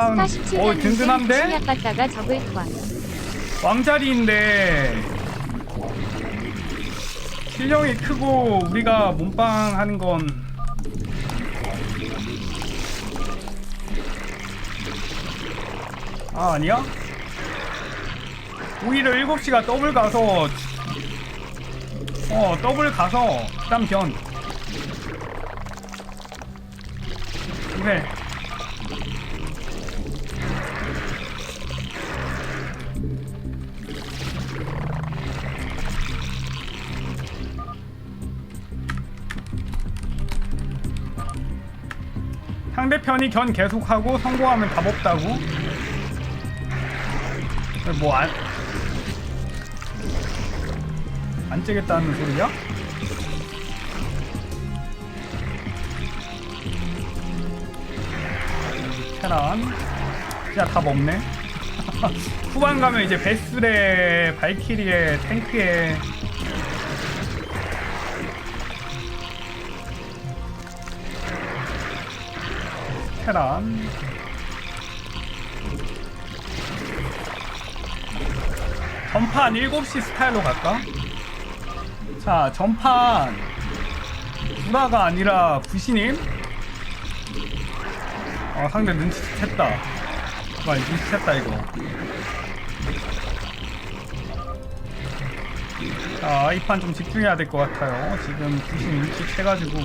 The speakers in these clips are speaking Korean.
어 17년 든든한데? 적을 권. 왕자리인데 실력이 크고 우리가 몸빵 하는 건 아, 아니야? 오히려 7시가 더블 가서 어 더블 가서 그다음 변 그래 상대편이 견 계속하고 성공하면 답 없다고? 뭐 안... 안 찌겠다는 소리야? 테란 진짜 답 없네 후반 가면 이제 베스레 발키리에 탱크에 테란. 전판 7시 스타일로 갈까? 자 전판. 구라가 아니라 부시님 어 상대 눈치챘다. 정말 눈치챘다 이거. 자 이 판 좀 집중해야 될 것 같아요. 지금 부시님 눈치채가지고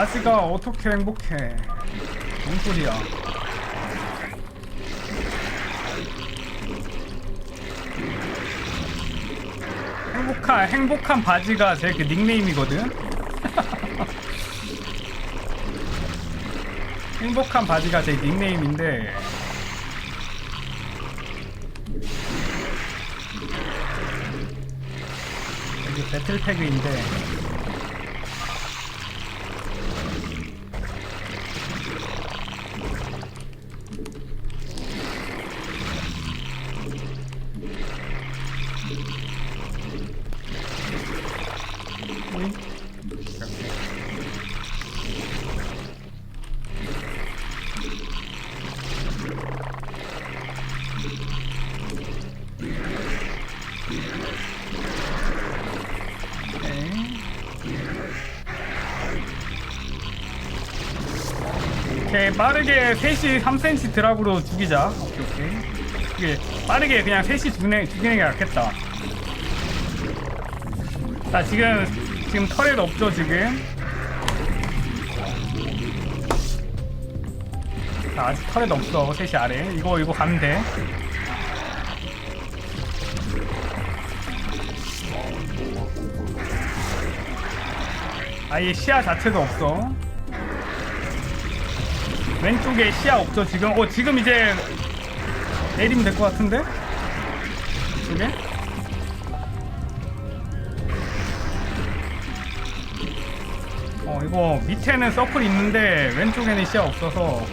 아지가 어떻게 행복해? 뭔 소리야? 행복한 행복한 바지가 제 그 닉네임이거든? 행복한 바지가 제 닉네임인데. 여기 배틀태그인데 오케이 빠르게 3시 3cm 드랍으로 죽이자. 오케이 오케이. 이게 빠르게 그냥 3시 죽이는, 죽이는 게 낫겠다. 자 지금 지금 터렛 없죠 지금? 자 아직 터렛 없어 3시 아래. 이거 이거 가면 돼. 아예 시야 자체도 없어 왼쪽에 시야 없죠 지금? 어 지금 이제 내리면 될 것 같은데? 이쪽에? 어 이거 밑에는 서클 있는데 왼쪽에는 시야 없어서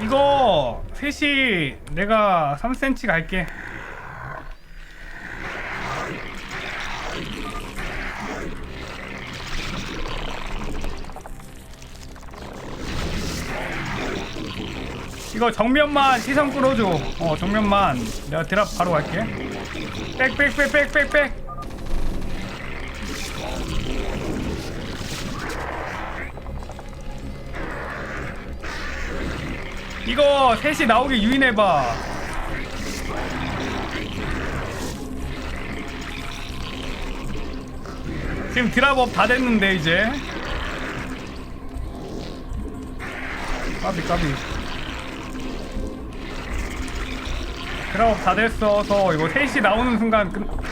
이거 셋이 내가 3cm 갈게. 이거 정면만 시선 끌어줘. 어 정면만. 내가 드랍 바로 갈게. 빽빽빽빽빽빽 이거 셋이 나오게 유인해봐. 지금 드랍업 다 됐는데 이제. 까비 까비. 드랍업 다 됐어서 이거 셋이 나오는 순간 끝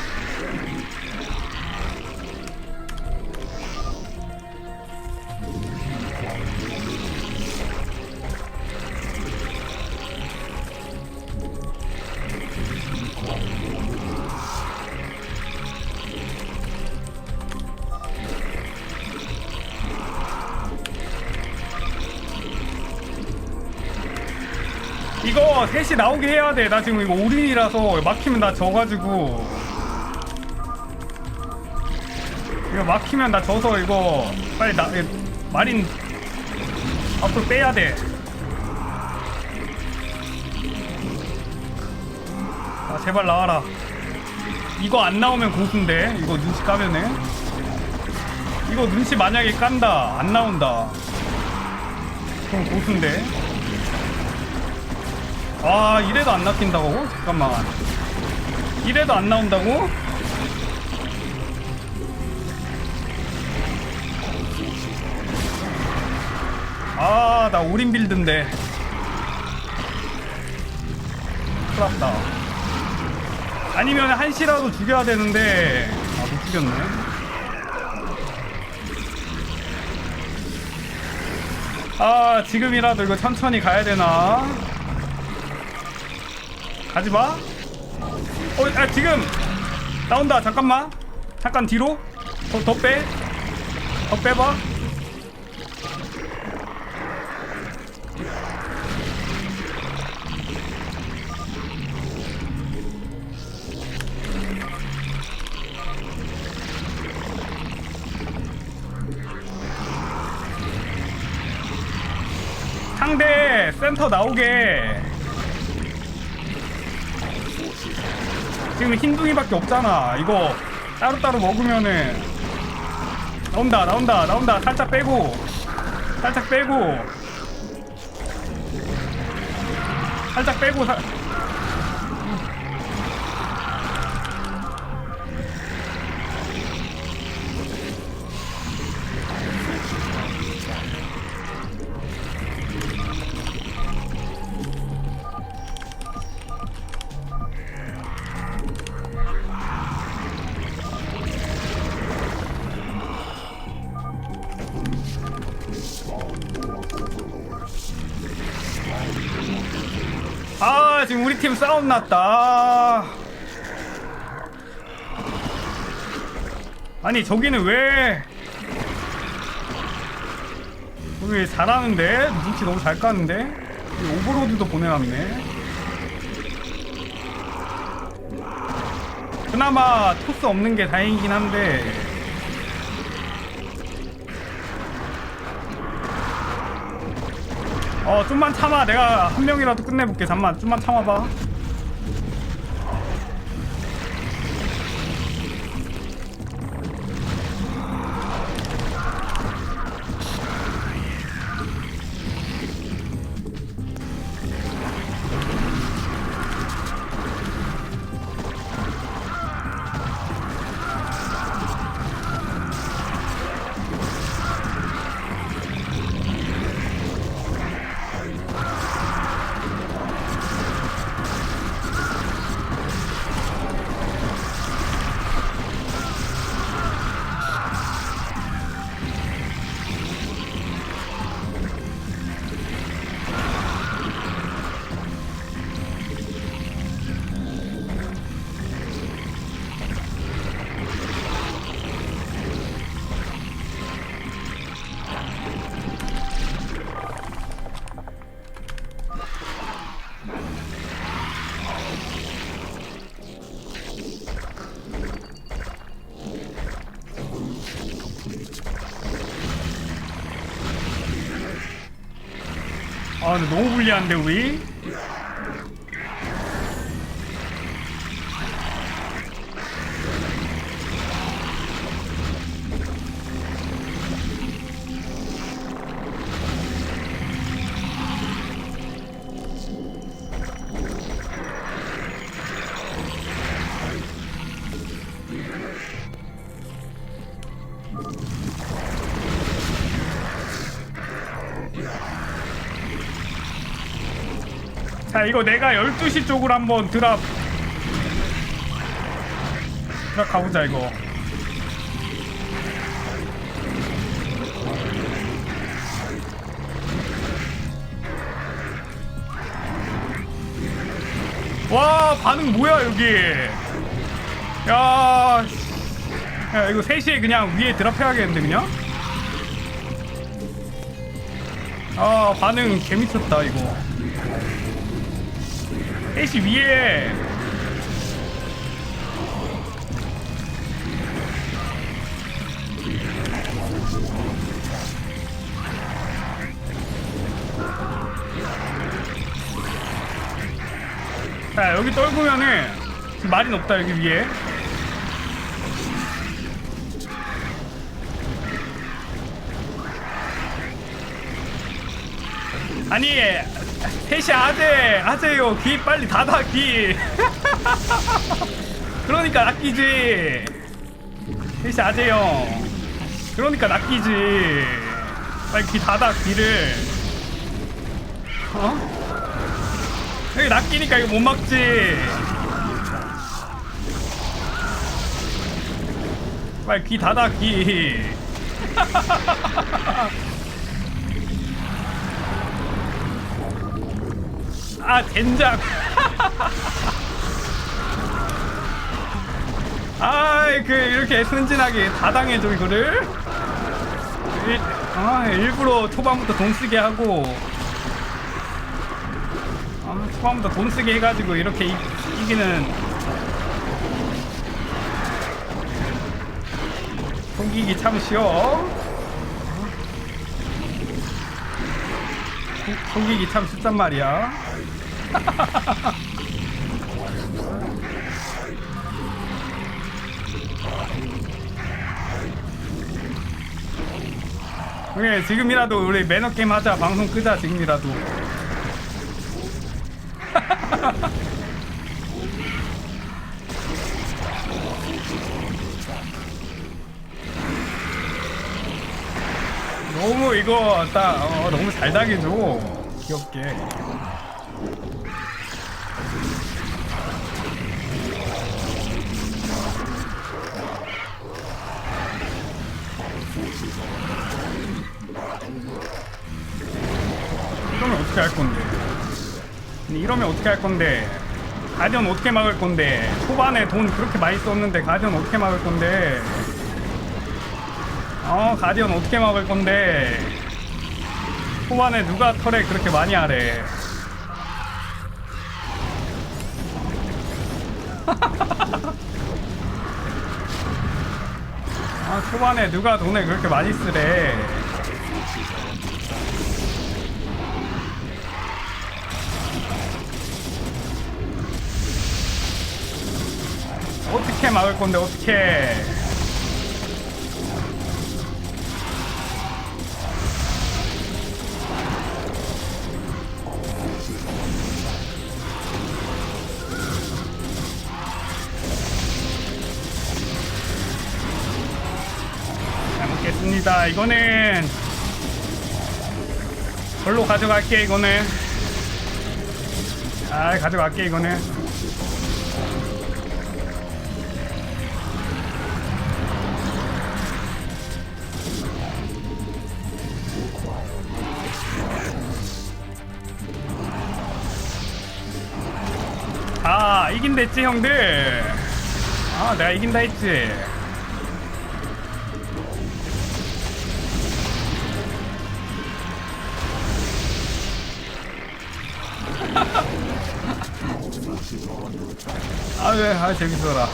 이거 셋이 나오게 해야 돼. 나 지금 이거 올인이라서 막히면 나 져가지고. 이거 막히면 나 져서 이거 빨리 나 이- 마린 앞으로 빼야 돼. 아 제발 나와라. 이거 안 나오면 고수인데 이거 눈치 까면은 이거 눈치 만약에 깐다 안 나온다. 그럼 고수인데. 아 이래도 안 낚인다고? 잠깐만. 이래도 안 나온다고? 아나 올인 빌드인데. 큰일났다. 아니면 한시라도 죽여야 되는데. 아 못 죽였네. 아 지금이라도 이거 천천히 가야 되나 가지 마. 어, 아 지금 나온다. 잠깐만. 잠깐 뒤로. 더, 더 빼. 더 빼봐. 상대 센터 나오게 지금 흰둥이밖에 없잖아. 이거 따로따로 먹으면은 나온다, 나온다, 나온다. 살짝 빼고, 살짝 빼고, 살짝 빼고. 사... 우리 팀 싸움 났다. 아니, 저기는 왜. 왜 잘하는데? 눈치 너무 잘 까는데? 이 오버로드도 보내놨네. 그나마 토스 없는 게 다행이긴 한데. 어 좀만 참아. 내가 한 명이라도 끝내볼게. 잠만 좀만 참아봐 근데 너무 불리한데 우리 자 이거 내가 12시 쪽으로 한번 드랍. 드랍 가보자 이거. 와 반응 뭐야 여기? 야, 야 이거 3시에 그냥 위에 드랍해야겠는데 그냥? 아 반응 개미쳤다 이거 3시 위에. 자 여기 떨구면은 말이 높다 여기 위에. 아니 셋이 아재 아재요. 귀 빨리 닫아 귀. 그러니까 낚이지. 셋이 아재요. 그러니까 낚이지. 빨리 귀 닫아 귀를. 어? 여기 낚이니까 이거 못 막지. 빨리 귀 닫아 귀 아 젠장. 아이 그 이렇게 순진하게 다 당해줘 이거를. 일, 아 일부러 초반부터 돈 쓰게 하고. 아 초반부터 돈 쓰게 해가지고 이렇게 이, 이기는. 속이기 참 쉬워. 속- 속이기 참 쉽단 말이야 그래 지금이라도 우리 매너 게임 하자. 방송 끄자 지금이라도. 너무 이거 딱 어, 너무 잘 당해줘 귀엽게 어떻게 할 건데? 이러면 어떻게 할 건데? 가디언 어떻게 막을 건데? 초반에 돈 그렇게 많이 썼는데 가디언 어떻게 막을 건데? 어, 가디언 어떻게 막을 건데? 초반에 누가 털에 그렇게 많이 하래? 아, 초반에 누가 돈을 그렇게 많이 쓰래? 막을 건데 어떻게? 잘 먹겠습니다. 이거는 별로 가져갈게 이거는. 아 가져갈게 이거는. 아 이긴다 했지 형들. 아 내가 이긴다 했지. 아왜 아 재밌어라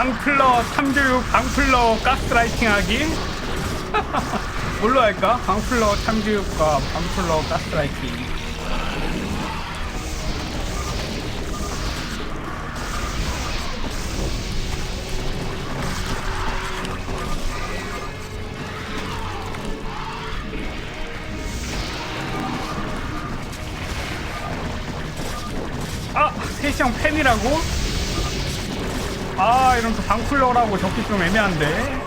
방클러, 3교육 방클러, 가스라이팅하기 뭘로 할까? 방클러, 3교육과 방클러, 가스라이팅 아! 세시형 팬이라고? 아 이런 또 방쿨러라고 적기 좀 애매한데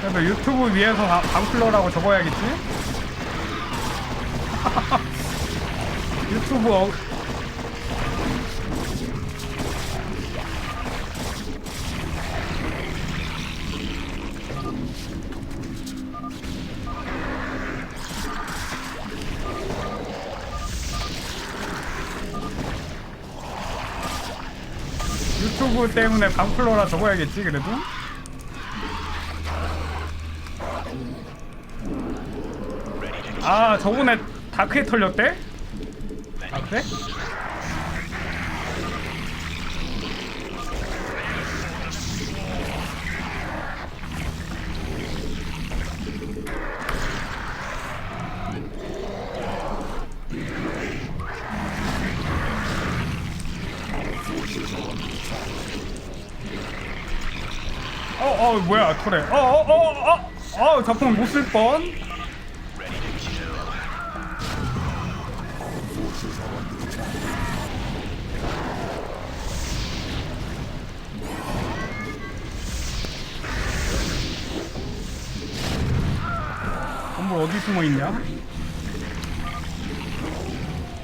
그래도 유튜브 위에서 방- 방쿨러라고 적어야겠지? 유튜브 어... 유튜브 때문에 방플러라 적어야겠지 그래도 아 저번에 다크에 털렸대? 아 그래? 어어 뭐야 토레 어어어어 작품 못 쓸 뻔. 건물 어디 숨어 있냐?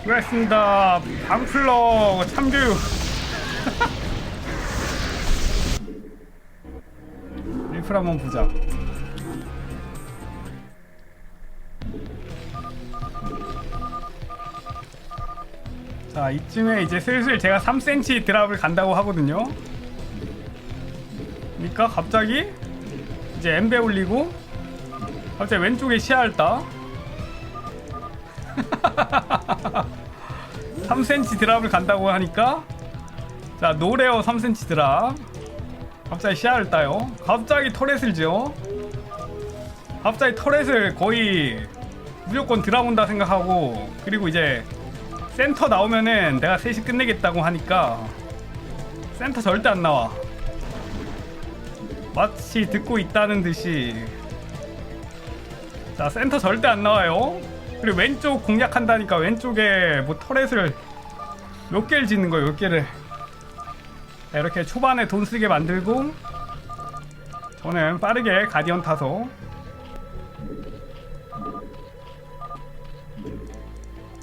수고했습니다. 방플러 참교육. 리플 한번 보자. 자, 이쯤에 이제 슬슬 제가 3cm 드랍을 간다고 하거든요. 그러니까 갑자기 이제 엠베 올리고 갑자기 왼쪽에 시야알다 3cm 드랍을 간다고 하니까 자 노레어 3cm 드랍 갑자기 시야를 따요? 갑자기 터렛을 지어? 갑자기 터렛을 거의 무조건 드랍 온다 생각하고 그리고 이제 센터 나오면은 내가 셋이 끝내겠다고 하니까 센터 절대 안 나와. 마치 듣고 있다는 듯이. 자 센터 절대 안 나와요. 그리고 왼쪽 공략한다니까 왼쪽에 뭐 터렛을 몇 개를 짓는 거예요 몇 개를 자, 이렇게 초반에 돈 쓰게 만들고 저는 빠르게 가디언 타서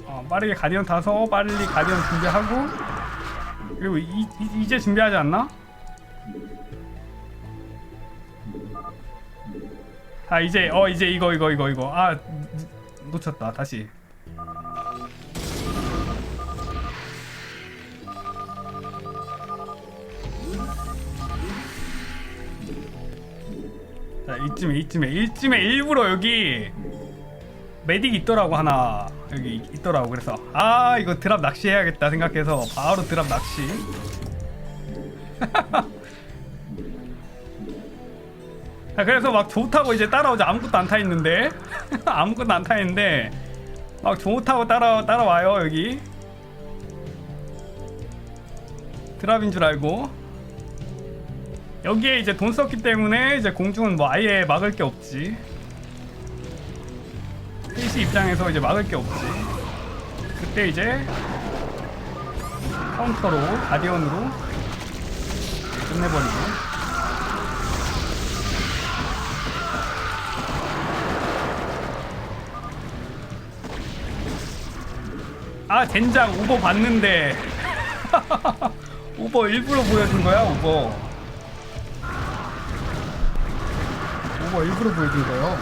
어, 빠르게 가디언 타서 빨리 가디언 준비하고 그리고 이, 이, 이제 준비하지 않나? 아 이제 어 이제 이거 이거 이거 이거 아 놓쳤다 다시 이쯤에 이쯤에 이쯤에 일부러 여기 메딕 있더라고 하나. 여기 있더라고 그래서. 아 이거 드랍 낚시 해야겠다 생각해서 바로 드랍 낚시. 자, 그래서 막 좋다고 이제 따라오자 아무것도 안 타 있는데. 아무것도 안 타 있는데 막 좋다고 따라 따라와요 여기. 드랍인 줄 알고 여기에 이제 돈 썼기 때문에 이제 공중은 뭐 아예 막을 게 없지. PC 입장에서 이제 막을 게 없지. 그때 이제 카운터로 가디언으로 끝내버리고. 아 젠장 우버 봤는데. 우버 일부러 보여준 거야 우버 우버 일부러 보여준 거요